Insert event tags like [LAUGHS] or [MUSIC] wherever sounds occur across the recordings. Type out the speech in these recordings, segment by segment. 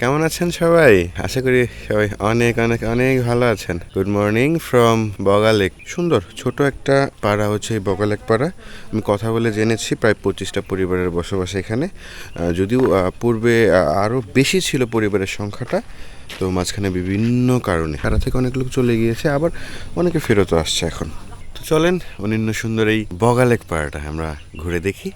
কেমন আছেন সবাই? আশা করি সবাই অনেক অনেক অনেক ভালো আছেন। গুড মর্নিং ফ্রম বগালেক সুন্দর, ছোট একটা পাড়া হচ্ছে এই বগালেক পাড়া। আমি কথা বলে জেনেছি, প্রায় পঁচিশটা পরিবারের বসবাস এখানে। যদিও পূর্বে আরও বেশি ছিল পরিবারের সংখ্যাটা, তো মাঝখানে বিভিন্ন কারণে। পাড়া থেকে অনেক লোক চলে গিয়েছে, আবার অনেকে ফেরতও আসছে এখন। তো চলেন অনিন্য সুন্দর এই বগালেক পাড়াটা আমরা ঘুরে দেখি।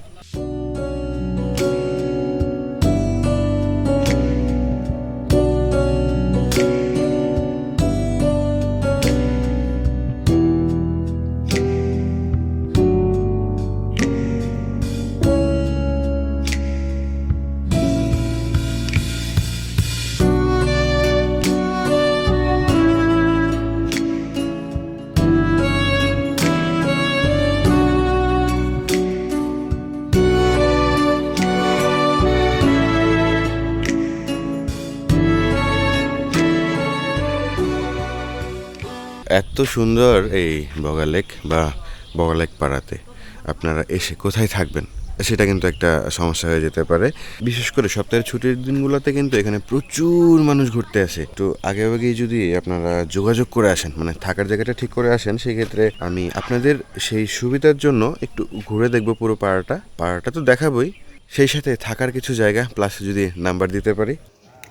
সুন্দর এই বগালেক বা বগালেক পাড়াতে আপনারা এসে কোথায় থাকবেন? সেটা কিন্তু একটা সমস্যা হয়ে যেতে পারে। বিশেষ করে সপ্তাহের ছুটির দিনগুলোতে কিন্তু এখানে প্রচুর মানুষ ঘুরতে আসে। তো আগে আগেই যদি আপনারা যোগাযোগ করে আসেন মানে থাকার জায়গাটা ঠিক করে আসেন সেই ক্ষেত্রে আমি আপনাদের সেই সুবিধার জন্য একটু ঘুরে দেখব পুরো পাড়াটা। পাড়াটা তো দেখাবই। সেই সাথে থাকার কিছু জায়গা প্লাস যদি নাম্বার দিতে পারি।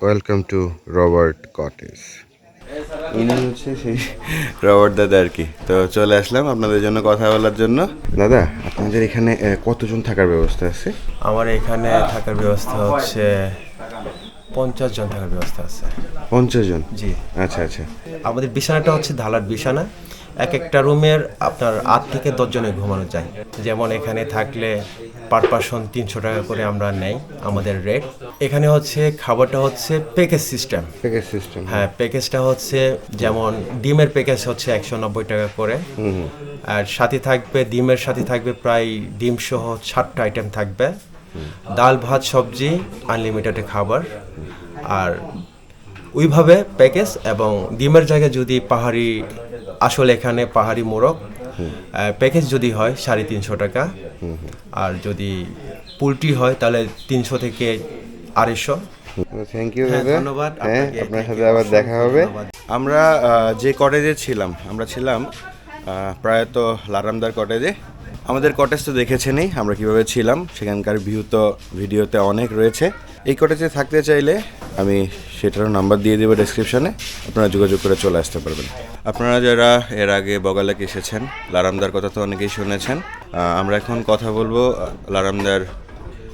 ওয়েলকাম টু রবার্ট কটেজ ইনি হচ্ছে সেই রবার্ট দাদা আর কি। তো চলে আসলাম আপনাদের জন্য কথা বলার জন্য। দাদা আপনাদের এখানে কতজন থাকার ব্যবস্থা আছে? আমার এখানে থাকার ব্যবস্থা হচ্ছে পঞ্চাশ জন থাকার ব্যবস্থা আছে। পঞ্চাশ জন? জি। আচ্ছা আচ্ছা। আমাদের বিছানাটা হচ্ছে ধালার বিছানা। এক একটা রুমের আপনার আট থেকে দশ জনে ঘুমানো যায় যেমন এখানে থাকলে পার পার্সন তিনশো টাকা করে আমরা নেই আমাদের রেট এখানে হচ্ছে খাবারটা হচ্ছে প্যাকেজ সিস্টেম প্যাকেজ সিস্টেম হ্যাঁ প্যাকেজটা হচ্ছে যেমন ডিমের প্যাকেজ হচ্ছে একশো নব্বই টাকা করে। আর সাথে থাকবে ডিমের সাথে থাকবে প্রায় ডিম সহ সাতটা আইটেম থাকবে। ডাল ভাত সবজি আনলিমিটেড খাবার। আর ওইভাবে প্যাকেজ এবং ডিমের জায়গায় যদি পাহাড়ি আসলে এখানে পাহাড়ি মোরগ প্যাকেজ যদি হয় সাড়ে তিনশো টাকা। আর যদি পোলট্রি হয় তাহলে তিনশো থেকে আড়াইশো। থ্যাংক ইউ দাদা। ধন্যবাদ। হ্যাঁ আপনার সাথে আবার দেখা হবে। আমরা যে কটেজে ছিলাম আমরা ছিলাম প্রায়ত লারামদার কটেজে আমাদের কটেজ তো দেখেছেনই আমরা কীভাবে ছিলাম। সেখানকার ভিউ তো ভিডিওতে অনেক রয়েছে। এই কটেজে থাকতে চাইলে আমি সেটারও নাম্বার দিয়ে দেবো ডেসক্রিপশনে আপনারা যোগাযোগ করে চলে আসতে পারবেন। আপনারা যারা এর আগে বগালেক এসেছেন লারামদার কথা তো অনেকেই শুনেছেন আমরা এখন কথা বলব লারামদার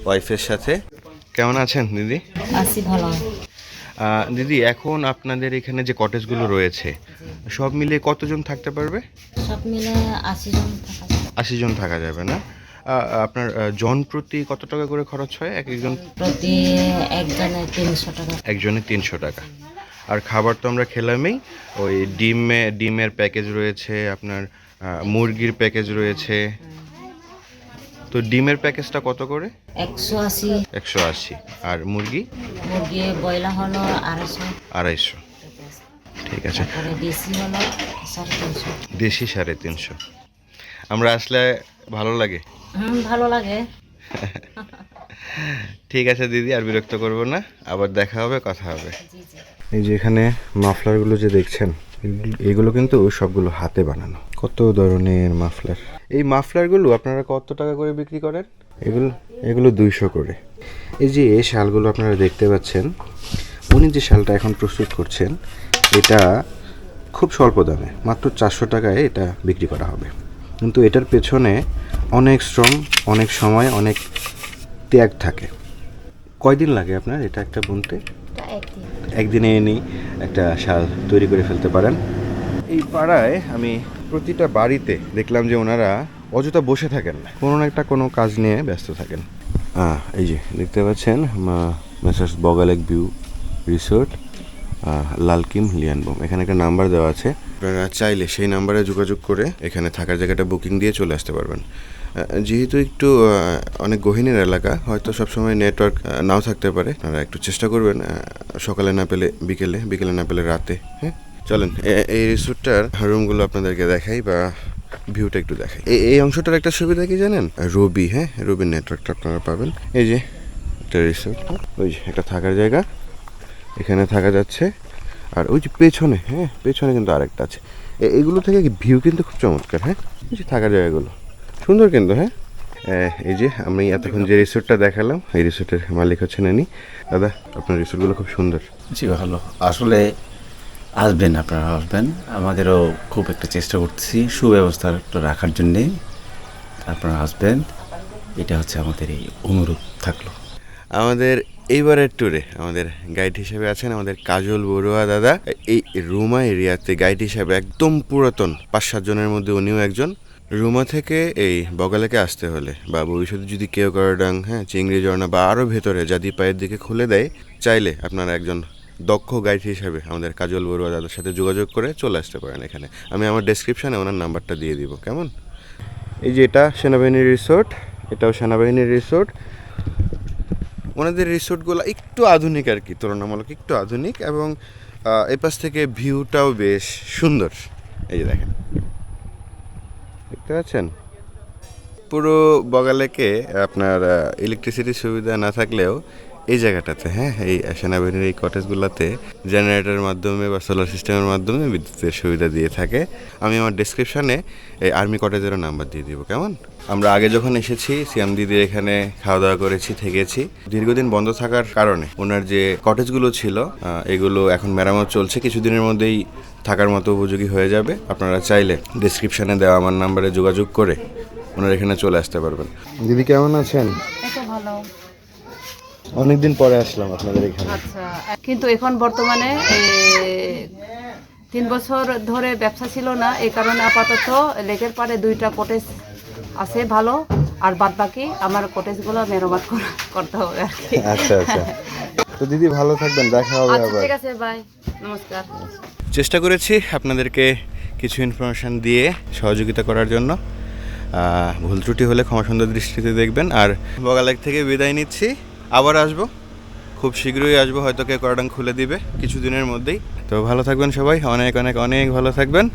ওয়াইফের সাথে। কেমন আছেন দিদি? আছি ভালো। দিদি এখন আপনাদের এখানে যে কটেজগুলো রয়েছে সব মিলিয়ে কতজন থাকতে পারবে? সব মিলে আশি জন থাকা আশি জন থাকা যাবে না? আপনার জন প্রতি কত টাকা করে খরচ হয়? এক একজন? প্রতি একজনে তিনশো টাকা। একজনে তিনশো টাকা। আর খাবার তো আমরা খেলামই। ওই ডিমে ডিমের প্যাকেজ রয়েছে আপনার মুরগির প্যাকেজ রয়েছে। তো ডিমের প্যাকেজটা কত করে? একশো আশি। একশো আশি। আর মুরগি? মুরগি বয়লা হলো আড়াইশো। আড়াইশো। ঠিক আছে। দেশি হলো সাড়ে তিনশো। দেশি সাড়ে তিনশো। আমরা আসলে ভালো লাগে। ভালো লাগে। [LAUGHS] ঠিক আছে দিদি আর বিরক্ত করব না। আবার দেখা হবে কথা হবে। জি জি। এই যে এখানে মাফলারগুলো যে দেখছেন এগুলো- এগুলো কিন্তু সবগুলো হাতে বানানো। কত ধরনের মাফলার। এই মাফলারগুলো আপনারা কত টাকা করে বিক্রি করেন? এগুলো এগুলো দুইশো করে। এই যে এই শালগুলো আপনারা দেখতে পাচ্ছেন উনি যে শালটা এখন প্রস্তুত করছেন এটা খুব স্বল্প দামে মাত্র চারশো টাকায় এটা বিক্রি করা হবে। কিন্তু এটার পেছনে অনেক শ্রম অনেক সময় অনেক ত্যাগ থাকে। কয়দিন লাগে আপনার এটা একটা বুনতে? একদিনে। এনেই একটা শাল তৈরি করে ফেলতে পারেন। এই পাড়ায় আমি প্রতিটা বাড়িতে দেখলাম যে ওনারা অযথা বসে থাকেন না। কোনো না একটা কোনো কাজ নিয়ে ব্যস্ত থাকেন। এই যে দেখতে পাচ্ছেন Messrs Bogalake view resort Lalkim Lianbom. এখানে একটা নাম্বার দেওয়া আছে। আপনারা চাইলে সেই নাম্বারে যোগাযোগ করে এখানে থাকার জায়গাটা বুকিং দিয়ে চলে আসতে পারবেন। যেহেতু একটু অনেক গহীনের এলাকা, হয়তো সবসময় নেটওয়ার্ক নাও থাকতে পারে। আপনারা একটু চেষ্টা করবেন সকালে না পেলে বিকেলে বিকেলে না পেলে রাতে হ্যাঁ? চলেন এই রিসোর্টটার রুমগুলো আপনাদেরকে দেখাই বা ভিউটা একটু দেখাই। এই অংশটার একটা সুবিধা কি জানেন? রবি হ্যাঁ? রবির নেটওয়ার্কটা আপনারা পাবেন। এই যে, একটা রিসোর্ট, ওই যে, একটা থাকার জায়গা। এখানে থাকা যাচ্ছে। আর ওই যে পেছনে হ্যাঁ পেছনে কিন্তু আরেকটা আছে। এগুলো থেকে ভিউ কিন্তু খুব চমৎকার হ্যাঁ? যে থাকার জায়গাগুলো। সুন্দর কিন্তু হ্যাঁ? এই যে আমি এতক্ষণ যে রিসোর্টটা দেখালাম এই রিসোর্টের মালিক হচ্ছেন এনি দাদা আপনার রিসোর্টগুলো খুব সুন্দর। জি ভালো। আসলে আসবেন আপনারা আসবেন। আমাদেরও খুব একটা চেষ্টা করছি সুব্যবস্থা একটু রাখার জন্যে। আপনারা আসবেন। এটা হচ্ছে আমাদের এই অনুরোধ থাকল। আমাদের এইবারের ট্যুরে আমাদের গাইড হিসেবে আছেন আমাদের কাজল বড়ুয়া দাদা। এই রুমা এরিয়াতে গাইড হিসেবে একদম পুরাতন, পাঁচ সাত জনের মধ্যে উনিও একজন। রুমা থেকে এই বগালেকে আসতে হলে বা ভবিষ্যতে যদি কেউ করডাং হ্যাঁ চিংড়ি, ঝর্ণা বা আরও ভেতরে জাদি পায়ের দিকে খুলে দেয়, চাইলে আপনারা একজন দক্ষ গাইড হিসেবে আমাদের কাজল বড়ুয়া দাদার সাথে যোগাযোগ করে চলে আসতে পারেন এখানে। আমি আমার ডেসক্রিপশানে ওনার নাম্বারটা দিয়ে দিব, কেমন? এই যে এটা সেনাবাহিনীর রিসোর্ট এটাও সেনাবাহিনীর রিসোর্ট ওনাদের রিসোর্টগুলো একটু আধুনিক আর কি, তুলনামূলক একটু আধুনিক এবং এই পাশ থেকে ভিউটাও বেশ সুন্দর। এই যে দেখেন। দেখতে পাচ্ছেন? পুরো বগালেকে আপনার ইলেকট্রিসিটির সুবিধা না থাকলেও এই জায়গাটাতে হ্যাঁ? এই সেনাবাহিনীর এই কটেজগুলোতে জেনারেটরের মাধ্যমে বা সোলার সিস্টেমের মাধ্যমে বিদ্যুতের সুবিধা দিয়ে থাকে। আমি আমার ডেসক্রিপশানে এই আর্মি কটেজেরও নাম্বার দিয়ে দিব কেমন? আমরা আগে যখন এসেছি সিয়াম দিদির এখানে খাওয়া দাওয়া করেছি থেকেছি দীর্ঘদিন বন্ধ থাকার কারণে ওনার যে কটেজগুলো ছিল এগুলো এখন মেরামত চলছে। কিছুদিনের মধ্যেই থাকার মতো উপযোগী হয়ে যাবে। আপনারা চাইলে ডেসক্রিপশানে দেওয়া আমার নাম্বারে যোগাযোগ করে ওনার এখানে চলে আসতে পারবেন। দিদি কেমন আছেন? ভালো। অনেকদিন পরে আসলাম আপনাদের এখানে। আচ্ছা কিন্তু এখন বর্তমানে তিন বছর ধরে ব্যবসা ছিল না এই কারণে আপাতত লেকের পাড়ে দুইটা কটেজ আছে ভালো আর বাদ বাকি আমার কটেজগুলো মেরামত করা- করতে হবে আর কি। আচ্ছা আচ্ছা। তো দিদি ভালো থাকবেন দেখা হবে আচ্ছা আবার। ঠিক আছে বাই নমস্কার। চেষ্টা করেছি আপনাদেরকে কিছু ইনফরমেশান দিয়ে সহযোগিতা করার জন্য। ভুল ত্রুটি হলে ক্ষমা সুন্দর দৃষ্টিতে দেখবেন। আর বগালেক থেকে বিদায় নিচ্ছি। আবার আসব। খুব শীঘ্রই আসব, হয়তো কে করাডাং খুলে দিবে, কিছুদিনের মধ্যেই। তো ভালো থাকবেন সবাই, অনেক অনেক অনেক ভালো থাকবেন।